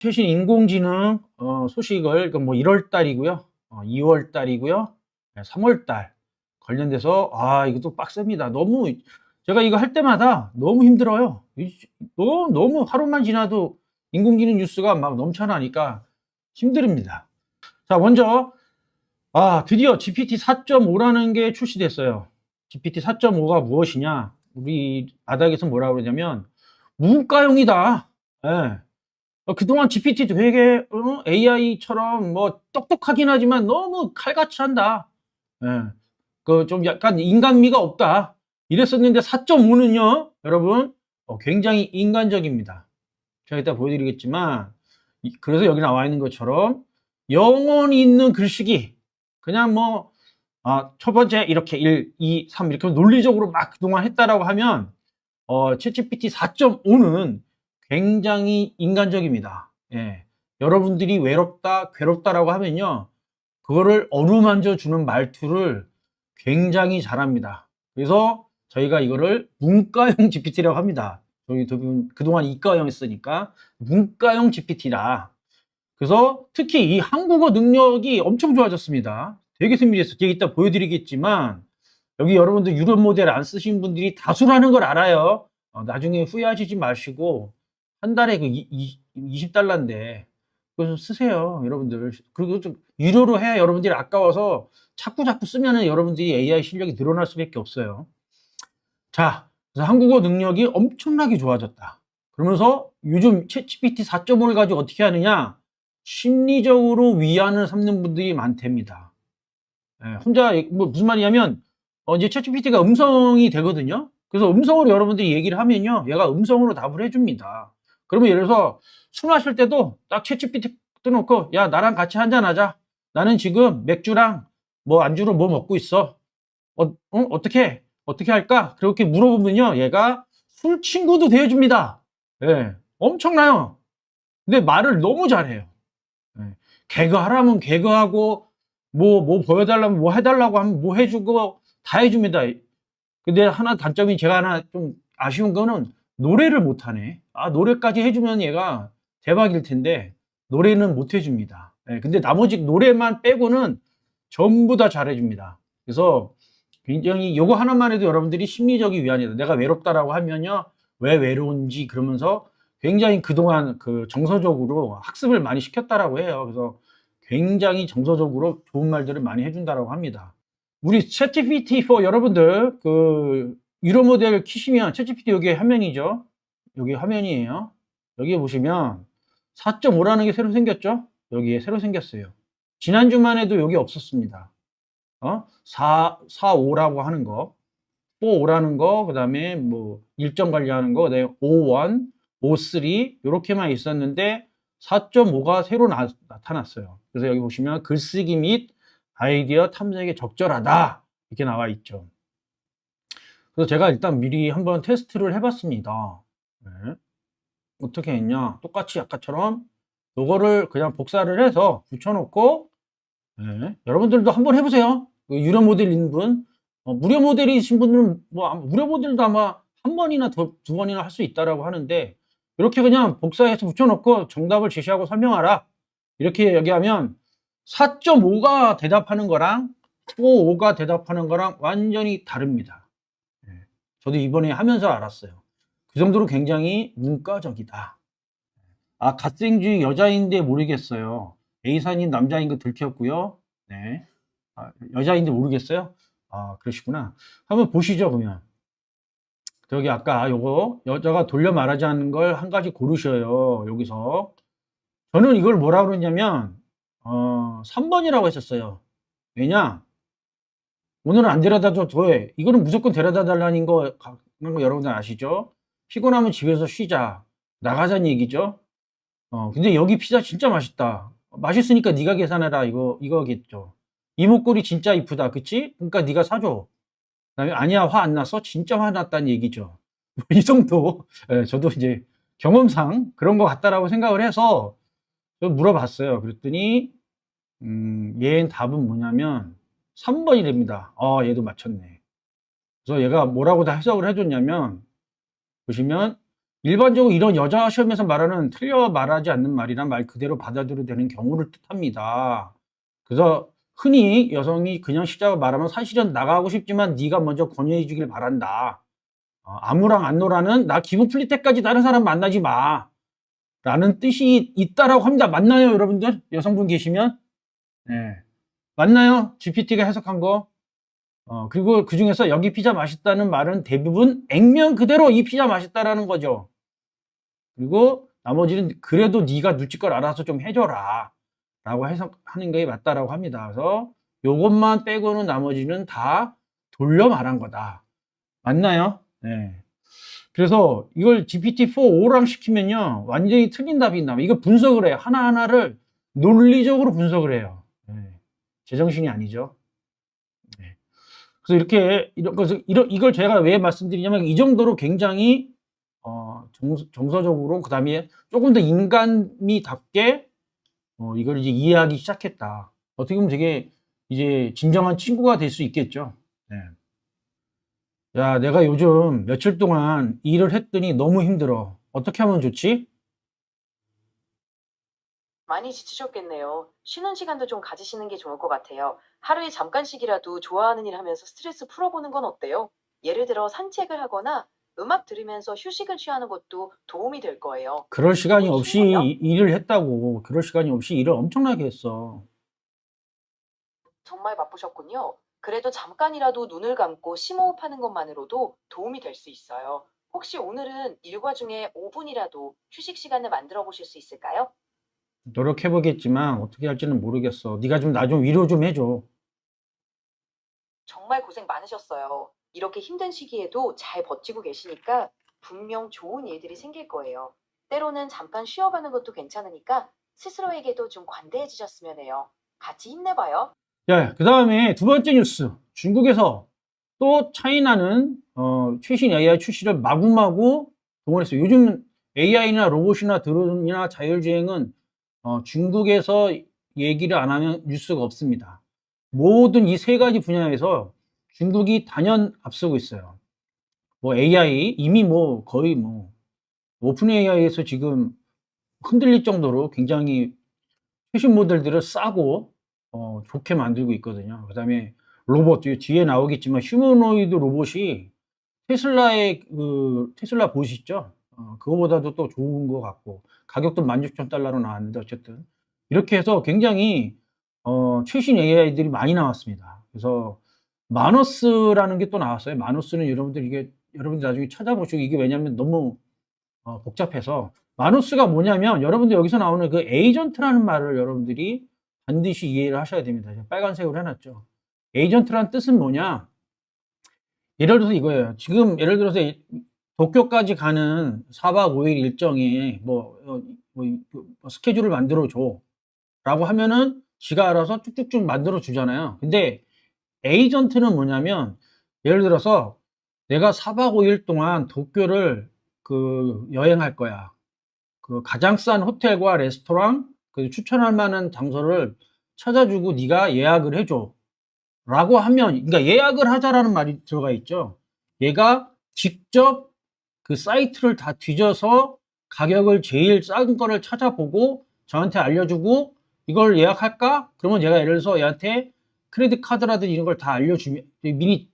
최신 인공지능 어, 소식을 뭐 1월 달이고요. 어, 2월 달이고요. 3월 달 관련돼서 아, 이것도 빡셉니다. 너무 제가 이거 할 때마다 너무 힘들어요. 이- 너무 너무 하루만 지나도 인공지능 뉴스가 막 넘쳐나니까 힘듭니다. 자, 먼저 아, 드디어 GPT 4.5라는 게 출시됐어요. GPT 4.5가 무엇이냐? 우리 바닥에서 뭐라 그러냐면 문과용이다. 예. 어, 그동안 GPT 되게 어? AI처럼 뭐 똑똑하긴 하지만 너무 칼같이 한다. 예. 그 좀 약간 인간미가 없다. 이랬었는데 4.5는요, 여러분, 어, 굉장히 인간적입니다. 제가 이따 보여드리겠지만, 이- 그래서 여기 나와 있는 것처럼 영혼이 있는 글쓰기, 그냥 뭐, 아, 첫 번째 이렇게 1, 2, 3 이렇게 논리적으로 막 그동안 했다라고 하면, 어, 챗GPT 4.5는 굉장히 인간적입니다. 예. 여러분들이 외롭다, 괴롭다라고 하면요, 그거를 어루만져 주는 말투를 굉장히 잘합니다. 그래서 저희가 이거를 문과형 GPT라고 합니다. 저희 대부분 그동안 이과형 했으니까 문과형 GPT다. 그래서 특히 이 한국어 능력이 엄청 좋아졌습니다. 되게 세밀했어요. 제가 이따 보여드리겠지만 여기 여러분들 유료 모델 안 쓰신 분들이 다수라는 걸 알아요. 어, 나중에 후회하시지 마시고 한 달에 그 20달러인데 그거 좀 쓰세요, 여러분들. 그리고 좀 유료로 해야 여러분들이 아까워서 자꾸 자꾸 쓰면은 여러분들이 AI 실력이 늘어날 수밖에 없어요. 자, 그래서 한국어 능력이 엄청나게 좋아졌다. 그러면서 요즘 챗GPT 4.5를 가지고 어떻게 하느냐? 심리적으로 위안을 삼는 분들이 많답니다. 예, 혼자 얘- 뭐 무슨 말이냐면 어, 이제 챗GPT가 음성이 되거든요. 그래서 음성으로 여러분들이 얘기를 하면요, 얘가 음성으로 답을 해줍니다. 그러면 예를 들어서 술 마실 때도 딱 챗GPT 떠놓고 야 나랑 같이 한잔 하자. 나는 지금 맥주랑 뭐 안주로 뭐 먹고 있어. 어, 어? 어떻게 어떻게 할까? 그렇게 물어보면요, 얘가 술 친구도 되어줍니다. 예, 엄청나요. 근데 말을 너무 잘해요. 예, 개그 하라면 개그하고 뭐뭐 보여달라면 뭐 해달라고 하면 뭐 해주고 다 해줍니다. 근데 하나 단점이 제가 하나 좀 아쉬운 거는 노래를 못하네. 아 노래까지 해주면 얘가 대박일 텐데 노래는 못 해줍니다. 예, 근데 나머지 노래만 빼고는 전부 다 잘해줍니다. 그래서 굉장히 요거 하나만 해도 여러분들이 심리적인 위안이다. 내가 외롭다라고 하면요. 왜 외로운지 그러면서 굉장히 그동안 그 정서적으로 학습을 많이 시켰다라고 해요. 그래서 굉장히 정서적으로 좋은 말들을 많이 해준다라고 합니다. 우리 챗GPT4 여러분들 그 유료 모델 키시면 챗GPT 여기 화면이죠. 여기 화면이에요. 여기 보시면 4.5라는 게 새로 생겼죠. 여기에 새로 생겼어요. 지난주만 해도 여기 없었습니다. 어? 4, 4, 5라고 하는 거, 4, 5라는 거, 그 다음에 뭐 일정 관리하는 거, 그 다음에 5, 1, 5, 3 이렇게만 있었는데 4.5가 새로 나, 나타났어요. 그래서 여기 보시면 글쓰기 및 아이디어 탐색에 적절하다 이렇게 나와 있죠. 그래서 제가 일단 미리 한번 테스트를 해봤습니다. 네. 어떻게 했냐? 똑같이 아까처럼 요거를 그냥 복사를 해서 붙여놓고 네. 여러분들도 한번 해보세요. 그 유료 모델인 분, 어, 무료 모델이신 분들은 뭐 무료 모델도 아마 한 번이나 더, 두 번이나 할 수 있다라고 하는데 이렇게 그냥 복사해서 붙여놓고 정답을 제시하고 설명하라. 이렇게 얘기하면 4.5가 대답하는 거랑 4.5가 대답하는 거랑 완전히 다릅니다. 예. 저도 이번에 하면서 알았어요. 그 정도로 굉장히 문과적이다. 아, 갓생주의 여자인데 모르겠어요. A사님 남자인 거 들켰고요. 네. 아, 여자인데 모르겠어요? 아, 그러시구나. 한번 보시죠, 그러면. 저기 아까 요거 여자가 돌려 말하지 않는 걸 한 가지 고르셔요. 여기서. 저는 이걸 뭐라 그러냐면 어, 3번이라고 했었어요. 왜냐? 오늘은 안 데려다 줘, 돼. 이거는 무조건 데려다 달라는 거, 거 여러분들 아시죠? 피곤하면 집에서 쉬자. 나가자는 얘기죠? 어, 근데 여기 피자 진짜 맛있다. 맛있으니까 네가 계산해라. 이거, 이거겠죠. 이 목걸이 진짜 이쁘다. 그치? 그러니까 네가 사줘. 그다음에 아니야, 화 안 났어? 진짜 화 났다는 얘기죠. 이 정도. 예, 저도 이제 경험상 그런 것 같다라고 생각을 해서 좀 물어봤어요. 그랬더니, 음, 얘 답은 뭐냐면 3번이 됩니다. 아, 얘도 맞췄네. 그래서 얘가 뭐라고 다 해석을 해줬냐면, 보시면 일반적으로 이런 여자 시험에서 말하는 틀려 말하지 않는 말이란 말 그대로 받아들여도 되는 경우를 뜻합니다. 그래서 흔히 여성이 그냥 시작을 말하면 사실은 나가고 싶지만 네가 먼저 권유해 주길 바란다. 어, 아무랑 안 놀아는 나 기분 풀릴 때까지 다른 사람 만나지 마. 라는 뜻이 있다라고 합니다. 맞나요, 여러분들? 여성분 계시면? 네. 맞나요? GPT가 해석한 거? 어, 그리고 그 중에서 여기 피자 맛있다는 말은 대부분 액면 그대로 이 피자 맛있다라는 거죠. 그리고 나머지는 그래도 네가 눈치껏 알아서 좀 해줘라. 라고 해석하는 게 맞다라고 합니다. 그래서 요것만 빼고는 나머지는 다 돌려 말한 거다. 맞나요? 네. 그래서 이걸 GPT-4 5랑 시키면요. 완전히 틀린 답이 나와. 이거 분석을 해요. 하나하나를 논리적으로 분석을 해요. 네. 제정신이 아니죠. 네. 그래서 이렇게, 이런, 그래서 이런, 이걸 제가 왜 말씀드리냐면 이 정도로 굉장히, 어, 정, 정서적으로, 그 다음에 조금 더 인간미답게, 어, 이걸 이제 이해하기 시작했다. 어떻게 보면 되게 이제 진정한 친구가 될 수 있겠죠. 네. 야, 내가 요즘 며칠 동안 일을 했더니 너무 힘들어. 어떻게 하면 좋지? 많이 지치셨겠네요. 쉬는 시간도 좀 가지시는 게 좋을 것 같아요. 하루에 잠깐씩이라도 좋아하는 일 하면서 스트레스 풀어보는 건 어때요? 예를 들어 산책을 하거나 음악 들으면서 휴식을 취하는 것도 도움이 될 거예요. 그럴 시간이 없이? 이- 일을 했다고. 그럴 시간이 없이 일을 엄청나게 했어. 정말 바쁘셨군요. 그래도 잠깐이라도 눈을 감고 심호흡하는 것만으로도 도움이 될 수 있어요. 혹시 오늘은 일과 중에 5분이라도 휴식 시간을 만들어 보실 수 있을까요? 노력해보겠지만 어떻게 할지는 모르겠어. 네가 좀 나 좀 위로 좀 해줘. 정말 고생 많으셨어요. 이렇게 힘든 시기에도 잘 버티고 계시니까 분명 좋은 일들이 생길 거예요. 때로는 잠깐 쉬어가는 것도 괜찮으니까 스스로에게도 좀 관대해지셨으면 해요. 같이 힘내봐요. 자, 그 다음에 두 번째 뉴스. 중국에서 또 차이나는 어, 최신 AI 출시를 마구마구 동원했어요. 요즘 AI나 로봇이나 드론이나 자율주행은 어, 중국에서 얘기를 안 하면 뉴스가 없습니다. 모든 이 세 가지 분야에서 중국이 단연 앞서고 있어요. 뭐 AI 이미 뭐 거의 뭐 오픈 AI에서 지금 흔들릴 정도로 굉장히 최신 모델들을 싸고 어, 좋게 만들고 있거든요. 그 다음에 로봇, 뒤에- 나오겠지만 휴머노이드 로봇이 테슬라의 그 테슬라 보시 있죠? 어, 그거보다도 또 좋은 것 같고 가격도 16,000달러로 나왔는데 어쨌든 이렇게 해서 굉장히 어, 최신 AI들이 많이 나왔습니다. 그래서 마너스라는 게 또 나왔어요. 마너스는 여러분들 이게 여러분들 나중에 찾아보시고 이게 왜냐면 너무 어, 복잡해서 마누스가 뭐냐면 여러분들 여기서 나오는 그 에이전트라는 말을 여러분들이 반드시 이해를 하셔야 됩니다. 빨간색으로 해놨죠. 에이전트란 뜻은 뭐냐? 예를 들어서 이거예요. 지금 예를 들어서 이- 도쿄까지 가는 4박 5일 일정에 뭐, 어, 뭐, 이- 뭐 스케줄을 만들어 줘. 라고 하면은 지가 알아서 쭉쭉쭉 만들어 주잖아요. 근데 에이전트는 뭐냐면 예를 들어서 내가 4박 5일 동안 도쿄를 그 여행할 거야. 그 가장 싼 호텔과 레스토랑 그 추천할 만한 장소를 찾아주고 네가 예약을 해줘. 라고 하면 그러니까 예약을 하자라는 말이 들어가 있죠. 얘가 직접 그 사이트를 다 뒤져서 가격을 제일 싼 거를 찾아보고 저한테 알려주고 이걸 예약할까? 그러면 얘가 예를 들어서 얘한테 크레딧 카드라든지 이런 걸 다 알려주면 미리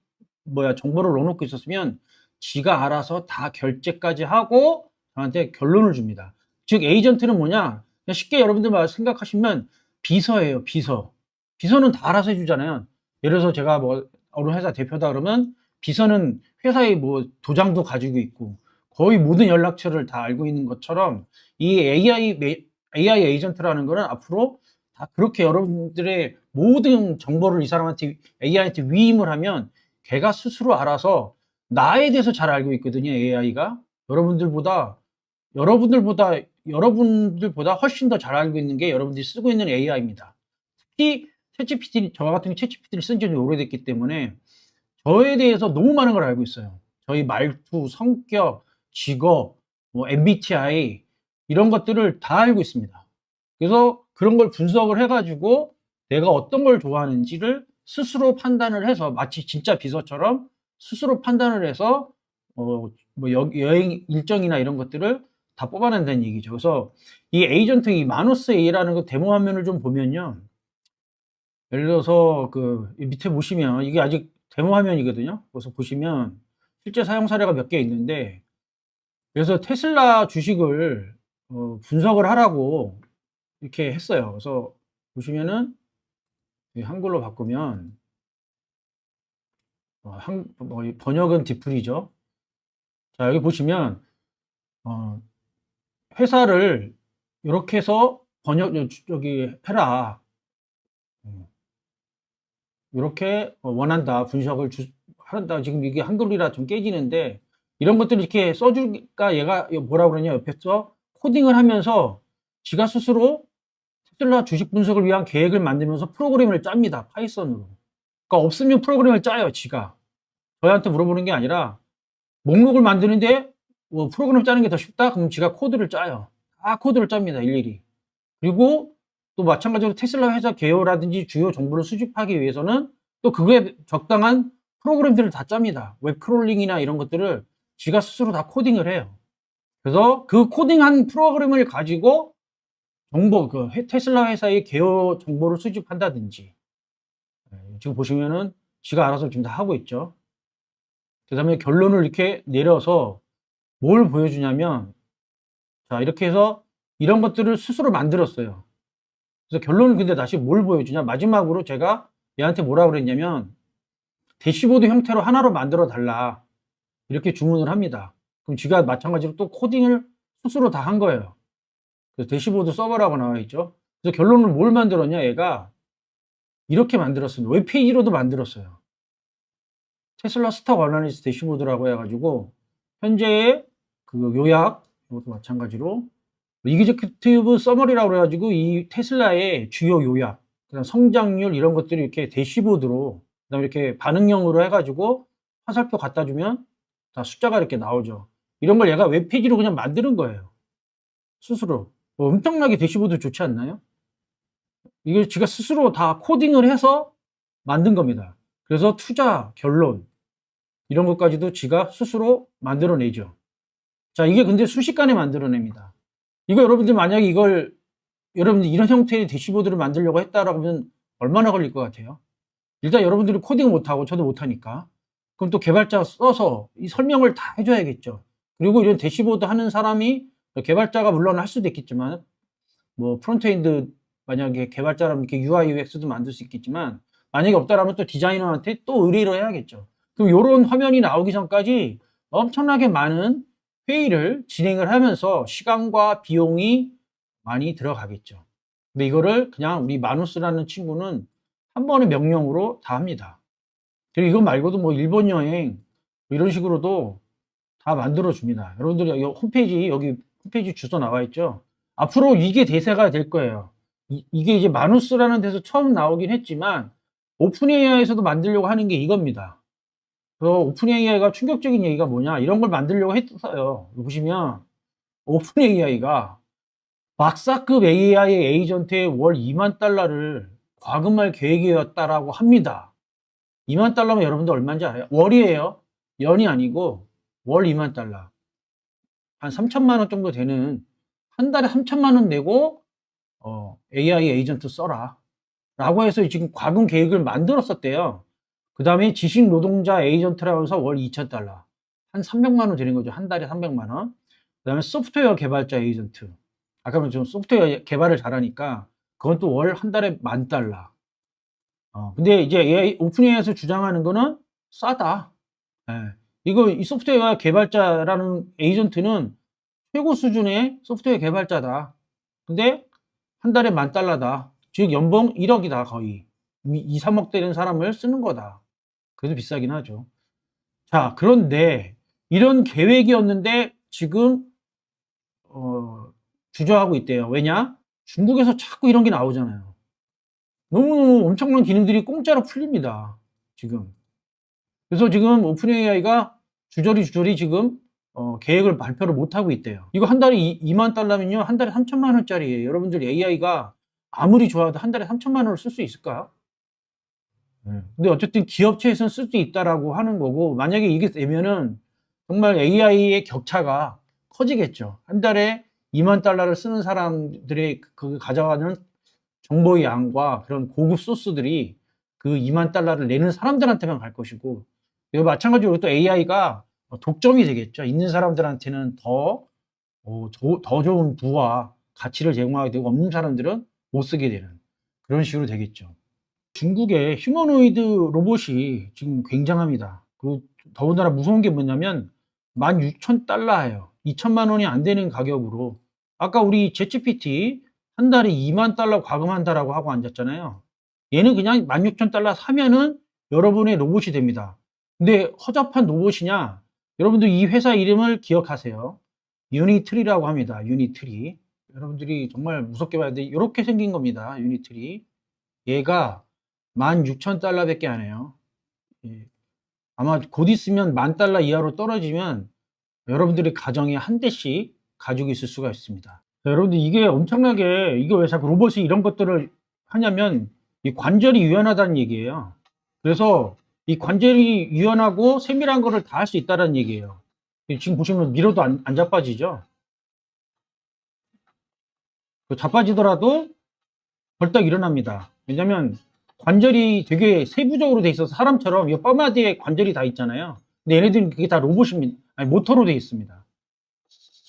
뭐야 정보를 넣어놓고 있었으면 지가 알아서 다 결제까지 하고 저한테 결론을 줍니다. 즉 에이전트는 뭐냐? 쉽게 여러분들 말 생각하시면 비서예요. 비서. 비서는 다 알아서 해주잖아요. 예를 들어서 제가 뭐 어느 회사 대표다 그러면 비서는 회사의 뭐 도장도 가지고 있고 거의 모든 연락처를 다 알고 있는 것처럼 이 AI 메- AI 에이전트라는 거는 앞으로 다 그렇게 여러분들의 모든 정보를 이 사람한테 AI한테 위임을 하면 걔가 스스로 알아서 나에 대해서 잘 알고 있거든요. AI가 여러분들보다 여러분들보다 여러분들보다 훨씬 더 잘 알고 있는 게 여러분들이 쓰고 있는 AI입니다. 특히 챗GPT 저 같은 챗GPT를 쓴지 오래됐기 때문에 저에 대해서 너무 많은 걸 알고 있어요. 저희 말투, 성격, 직업, 뭐 MBTI 이런 것들을 다 알고 있습니다. 그래서 그런 걸 분석을 해가지고 내가 어떤 걸 좋아하는지를 스스로 판단을 해서 마치 진짜 비서처럼 스스로 판단을 해서 어, 뭐 여, 여행 일정이나 이런 것들을 다 뽑아낸다는 얘기죠. 그래서 이 에이전트 이 마누스 A라는 거 데모 화면을 좀 보면요. 예를 들어서 그 밑에 보시면 이게 아직 데모 화면이거든요. 그래서 보시면 실제 사용 사례가 몇 개 있는데 그래서 테슬라 주식을 어, 분석을 하라고 이렇게 했어요. 그래서 보시면은 이 한글로 바꾸면 어, 한, 뭐, 이 번역은 디플이죠. 자, 여기 보시면 어, 회사를 이렇게 해서 번역 저기 해라. 이렇게 원한다. 분석을 주, 한다. 지금 이게 한글이라 좀 깨지는데 이런 것들 이렇게 써주니까 얘가 뭐라 그러냐 옆에서 코딩을 하면서 지가 스스로 테슬라 주식 분석을 위한 계획을 만들면서 프로그램을 짭니다. 파이썬으로. 그러니까 없으면 프로그램을 짜요. 지가. 저희한테 물어보는 게 아니라 목록을 만드는데 뭐 프로그램 짜는 게 더 쉽다? 그럼 지가 코드를 짜요. 다 코드를 짭니다. 일일이. 그리고 또 마찬가지로 테슬라 회사 개요라든지 주요 정보를 수집하기 위해서는 또 그거에 적당한 프로그램들을 다 짭니다. 웹 크롤링이나 이런 것들을 지가 스스로 다 코딩을 해요. 그래서 그 코딩한 프로그램을 가지고 정보, 그 회- 테슬라 회사의 개요 정보를 수집한다든지 네, 지금 보시면은 지가 알아서 지금 다 하고 있죠. 그 다음에 결론을 이렇게 내려서 뭘 보여주냐면 자 이렇게 해서 이런 것들을 스스로 만들었어요. 그래서 결론은 근데 다시 뭘 보여주냐 마지막으로 제가 얘한테 뭐라 그랬냐면 대시보드 형태로 하나로 만들어 달라 이렇게 주문을 합니다. 그럼 지가 마찬가지로 또 코딩을 스스로 다 한 거예요. 그래서 대시보드 서버라고 나와 있죠. 그래서 결론은 뭘 만들었냐 얘가 이렇게 만들었습니다. 웹페이지로도 만들었어요. 테슬라 스탁 어나리스 대시보드라고 해가지고 현재의 그 요약 이것도 마찬가지로 이그제큐티브 서머리라고 그래가지고 이 테슬라의 주요 요약, 그다음 성장률 이런 것들이 이렇게 대시보드로 그다음 이렇게 반응형으로 해가지고 화살표 갖다 주면 다 숫자가 이렇게 나오죠. 이런 걸 얘가 웹페이지로 그냥 만드는 거예요. 스스로. 뭐 엄청나게 대시보드 좋지 않나요? 이걸 지가 스스로 다 코딩을 해서 만든 겁니다. 그래서 투자, 결론, 이런 것까지도 지가 스스로 만들어내죠. 자, 이게 근데 순식간에 만들어냅니다. 이거 여러분들 만약에 이걸 여러분들 이런 형태의 대시보드를 만들려고 했다라고 하면 얼마나 걸릴 것 같아요? 일단 여러분들이 코딩 못하고 저도 못하니까 그럼 또 개발자 써서 이 설명을 다 해줘야겠죠. 그리고 이런 대시보드 하는 사람이 개발자가 물론 할 수도 있겠지만 뭐 프론트엔드 만약에 개발자라면 이렇게 UI UX도 만들 수 있겠지만 만약에 없다라면 또 디자이너한테 또 의뢰를 해야겠죠. 그럼 이런 화면이 나오기 전까지 엄청나게 많은 회의를 진행을 하면서 시간과 비용이 많이 들어가겠죠. 근데 이거를 그냥 우리 마누스라는 친구는 한 번의 명령으로 다 합니다. 그리고 이거 말고도 뭐 일본 여행 뭐 이런 식으로도 다 만들어 줍니다. 여러분들 여기 홈페이지 여기 홈페이지 주소 나와 있죠. 앞으로 이게 대세가 될 거예요. 이, 게 이제 마누스라는 데서 처음 나오긴 했지만 오픈 AI에서도 만들려고 하는 게 이겁니다. 그래서 오픈 AI가 충격적인 얘기가 뭐냐 이런 걸 만들려고 했어요. 보시면 오픈 AI가 박사급 AI 에이전트에 월 2만 달러를 과금할 계획이었다라고 합니다. 2만 달러면 여러분들 얼마인지 알아요? 월이에요. 연이 아니고 월 2만 달러. 한 3천만 원 정도 되는 한 달에 3천만 원 내고 어, AI 에이전트 써라. 라고 해서 지금 과금 계획을 만들었었대요. 그 다음에 지식 노동자 에이전트라고 해서 월 2,000달러. 한 300만 원 되는 거죠. 한 달에 300만 원. 그 다음에 소프트웨어 개발자 에이전트. 아까 좀 소프트웨어 개발을 잘하니까 그건 또 월 한 달에 만 달러. 어, 근데 이제 AI, 오픈AI에서 주장하는 거는 싸다. 예. 이거 이 소프트웨어 개발자라는 에이전트는 최고 수준의 소프트웨어 개발자다. 근데 한 달에 만 달러다. 즉 연봉 1억이다 거의. 2, 3억 되는 사람을 쓰는 거다. 그래도 비싸긴 하죠. 자, 그런데 이런 계획이었는데 지금 어, 주저하고 있대요. 왜냐? 중국에서 자꾸 이런 게 나오잖아요. 너무너무 엄청난 기능들이 공짜로 풀립니다. 지금. 그래서 지금 오픈 AI가 주저리 주저리 지금 어, 계획을 발표를 못하고 있대요. 이거 한 달에 2, 만 달러면요. 한 달에 3천만 원짜리예요. 여러분들 AI가 아무리 좋아도 한 달에 3천만 원을 쓸 수 있을까요? 네. 근데 어쨌든 기업체에서는 쓸 수 있다라고 하는 거고 만약에 이게 되면은 정말 AI의 격차가 커지겠죠. 한 달에 2만 달러를 쓰는 사람들의 그 가져가는 정보의 양과 그런 고급 소스들이 그 2만 달러를 내는 사람들한테만 갈 것이고, 이거 마찬가지로 또 AI가 독점이 되겠죠. 있는 사람들한테는 더, 어, 좋은 부와 가치를 제공하게 되고, 없는 사람들은 못 쓰게 되는 그런 식으로 되겠죠. 중국의 휴머노이드 로봇이 지금 굉장합니다. 그리고 더군다나 무서운 게 뭐냐면 16,000달러예요. 2천만 원이 안 되는 가격으로. 아까 우리 제치PT 한 달에 2만 달러 과금한다라고 하고 앉았잖아요. 얘는 그냥 16,000달러 사면은 여러분의 로봇이 됩니다. 근데 허접한 로봇이냐? 여러분들 이 회사 이름을 기억하세요. 유니트리라고 합니다. 유니트리. 여러분들이 정말 무섭게 봐야 돼. 이렇게 생긴 겁니다. 유니트리. 얘가 16,000달러밖에 안 해요. 예. 아마 곧 있으면 만 달러 이하로 떨어지면 여러분들의 가정에 한 대씩 가지고 있을 수가 있습니다. 자, 여러분들 이게 엄청나게 이거 왜 자꾸 로봇이 이런 것들을 하냐면 이 관절이 유연하다는 얘기예요. 그래서 이 관절이 유연하고 세밀한 거를 다 할 수 있다는 얘기예요. 지금 보시면 밀어도 안, 안 자빠지죠? 그 자빠지더라도 벌떡 일어납니다. 왜냐면 관절이 되게 세부적으로 돼 있어서 사람처럼 이 뼈마디에 관절이 다 있잖아요. 근데 얘네들은 그게 다 로봇입니다. 아니, 모터로 돼 있습니다.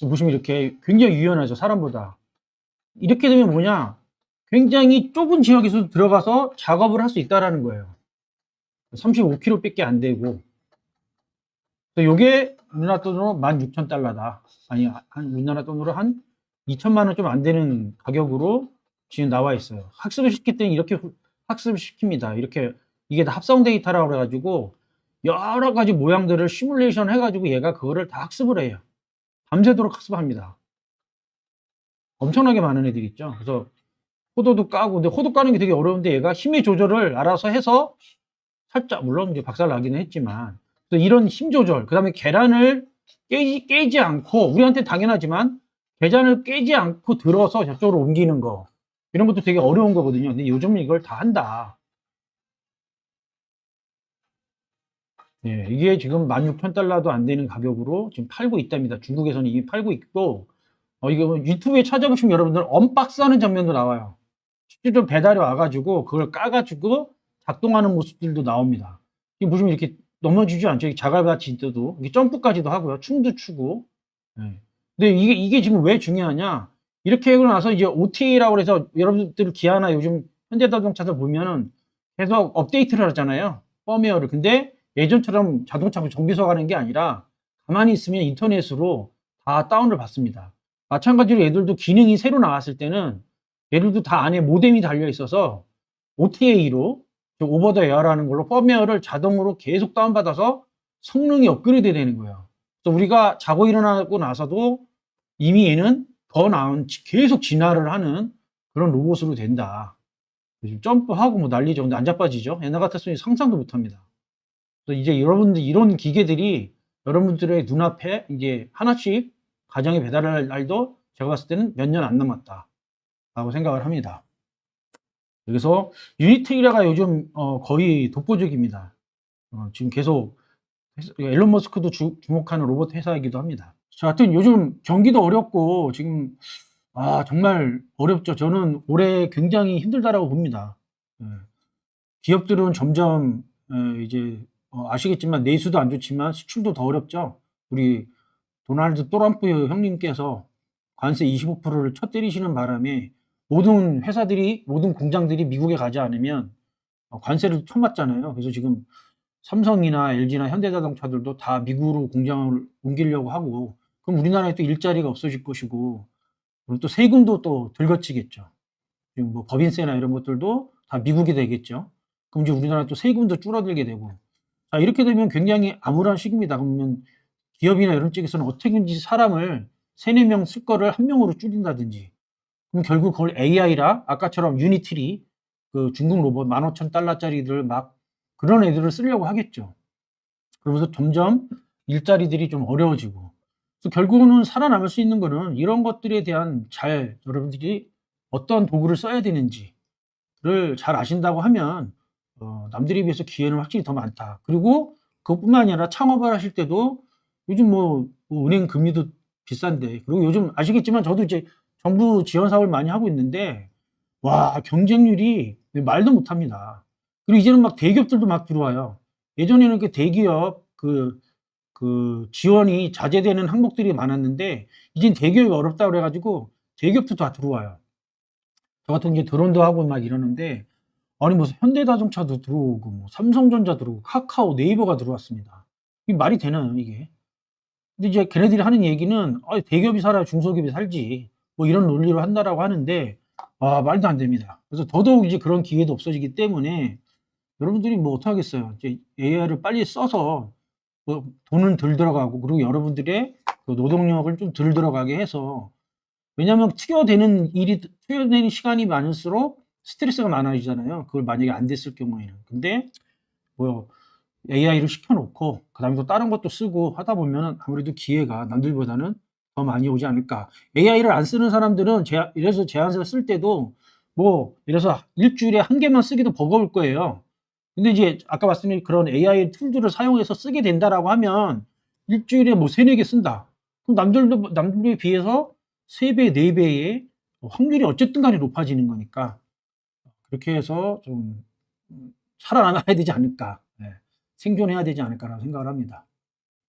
보시면 이렇게 굉장히 유연하죠, 사람보다. 이렇게 되면 뭐냐? 굉장히 좁은 지역에서 들어가서 작업을 할 수 있다라는 거예요. 35km 밖에 안 되고. 요게 우리나라 돈으로 16,000달러다. 아니, 한, 우리나라 돈으로 한 2천만 원 좀 안 되는 가격으로 지금 나와 있어요. 학습을 시킬 때는 이렇게 후- 학습을 시킵니다. 이렇게 이게 다 합성 데이터라고 그래가지고 여러 가지 모양들을 시뮬레이션 해가지고 얘가 그거를 다 학습을 해요. 밤새도록 학습합니다. 엄청나게 많은 애들이 있죠. 그래서 호도도 까고, 근데 호도 까는 게 되게 어려운데 얘가 힘의 조절을 알아서 해서 살짝, 물론 이제 박살 나기는 했지만, 이런 힘 조절, 그 다음에 계란을 깨지, 깨지 않고, 우리한테 당연하지만, 계란을 깨지 않고 들어서 저쪽으로 옮기는 거, 이런 것도 되게 어려운 거거든요. 근데 요즘 이걸 다 한다. 예, 이게 지금 16,000달러도 안 되는 가격으로 지금 팔고 있답니다. 중국에서는 이미 팔고 있고, 어, 이거 유튜브에 찾아보시면 여러분들 언박스 하는 장면도 나와요. 실제로 배달이 와가지고, 그걸 까가지고 작동하는 모습들도 나옵니다. 지금 보시면 이렇게 넘어지지 않죠. 있어도. 이게 점프까지도 하고요. 춤도 추고. 예. 근데 이게, 이게 지금 왜 중요하냐? 이렇게 하고 나서 이제 OTA라고 해서 여러분들 기아나 요즘 현대자동차들 보면은 계속 업데이트를 하잖아요. 펌웨어를. 근데 예전처럼 자동차고 정비소 가는 게 아니라 가만히 있으면 인터넷으로 다 다운을 받습니다. 마찬가지로 얘들도 기능이 새로 나왔을 때는 얘들도 다 안에 모뎀이 달려 있어서 OTA로 오버 더 에어라는 걸로 펌웨어를 자동으로 계속 다운받아서 성능이 업그레이드 되는 거예요. 그래서 우리가 자고 일어나고 나서도 이미 얘는 더 나은 계속 진화를 하는 그런 로봇으로 된다. 요즘 점프하고 뭐 난리죠. 근데 안 자빠지죠. 옛날 같았으면 상상도 못 합니다. 이제 여러분들 이런 기계들이 여러분들의 눈앞에 이제 하나씩 가정에 배달할 날도 제가 봤을 때는 몇 년 안 남았다. 라고 생각을 합니다. 그래서 유니트리라가 요즘 어, 거의 독보적입니다. 어, 지금 계속 앨런 머스크도 주, 주목하는 로봇 회사이기도 합니다. 자, 하여튼 요즘 경기도 어렵고 지금 아 정말 어렵죠. 저는 올해 굉장히 힘들다라고 봅니다. 예. 기업들은 점점 예, 이제 어, 아시겠지만 내수도 안 좋지만 수출도 더 어렵죠. 우리 도널드 트럼프 형님께서 관세 25%를 쳐 때리시는 바람에 모든 회사들이 모든 공장들이 미국에 가지 않으면 어, 관세를 쳐맞잖아요. 그래서 지금 삼성이나 LG나 현대자동차들도 다 미국으로 공장을 옮기려고 하고 그럼 우리나라에 또 일자리가 없어질 것이고 그리고 또 세금도 또 들거치겠죠. 지금 뭐 법인세나 이런 것들도 다 미국이 되겠죠. 그럼 이제 우리나라 또 세금도 줄어들게 되고 자, 이렇게 되면 굉장히 암울한 시기입니다. 그러면 기업이나 이런 쪽에서는 어떻게든지 사람을 세네 명 쓸 거를 한 명으로 줄인다든지 그럼 결국 그걸 AI라 아까처럼 유니트리 그 중국 로봇 15,000달러짜리들 막 그런 애들을 쓰려고 하겠죠. 그러면서 점점 일자리들이 좀 어려워지고 그래서 결국은 살아남을 수 있는 거는 이런 것들에 대한 잘 여러분들이 어떤 도구를 써야 되는지를 잘 아신다고 하면 어, 남들에 비해서 기회는 확실히 더 많다. 그리고 그것뿐만 아니라 창업을 하실 때도 요즘 뭐, 뭐 은행 금리도 비싼데 그리고 요즘 아시겠지만 저도 이제 정부 지원 사업을 많이 하고 있는데 와 경쟁률이 말도 못합니다. 그리고 이제는 막 대기업들도 막 들어와요. 예전에는 그 대기업 그, 그 지원이 자제되는 항목들이 많았는데 이젠 대기업이 어렵다 그래가지고 대기업도 다 들어와요. 저 같은 게 드론도 하고 막 이러는데 아니 무슨 현대자동차도 들어오고 뭐 삼성전자 들어오고 카카오 네이버가 들어왔습니다. 이게 말이 되나요 이게? 근데 이제 걔네들이 하는 얘기는 아, 대기업이 살아야 중소기업이 살지 뭐 이런 논리로 한다라고 하는데 아 말도 안 됩니다. 그래서 더더욱 이제 그런 기회도 없어지기 때문에 여러분들이 뭐 어떡하겠어요. 이제 AI를 빨리 써서 뭐 돈은 덜 들어가고 그리고 여러분들의 그 노동력을 좀 덜 들어가게 해서 왜냐하면 투여되는 일이 투여되는 시간이 많을수록 스트레스가 많아지잖아요. 그걸 만약에 안 됐을 경우에는. 근데 뭐 AI를 시켜놓고 그다음에 또 다른 것도 쓰고 하다 보면 아무래도 기회가 남들보다는 더 많이 오지 않을까. AI를 안 쓰는 사람들은 제, 이래서 제안서를 쓸 때도 뭐 이래서 일주일에 한 개만 쓰기도 버거울 거예요. 근데 이제 아까 말씀드린 그런 AI 툴들을 사용해서 쓰게 된다라고 하면 일주일에 뭐 세네 개 쓴다. 그럼 남들도 남들에 비해서 세 배, 네 배의 확률이 어쨌든 간에 높아지는 거니까 그렇게 해서 좀 음, 살아남아야 되지 않을까. 네. 생존해야 되지 않을까라고 생각을 합니다.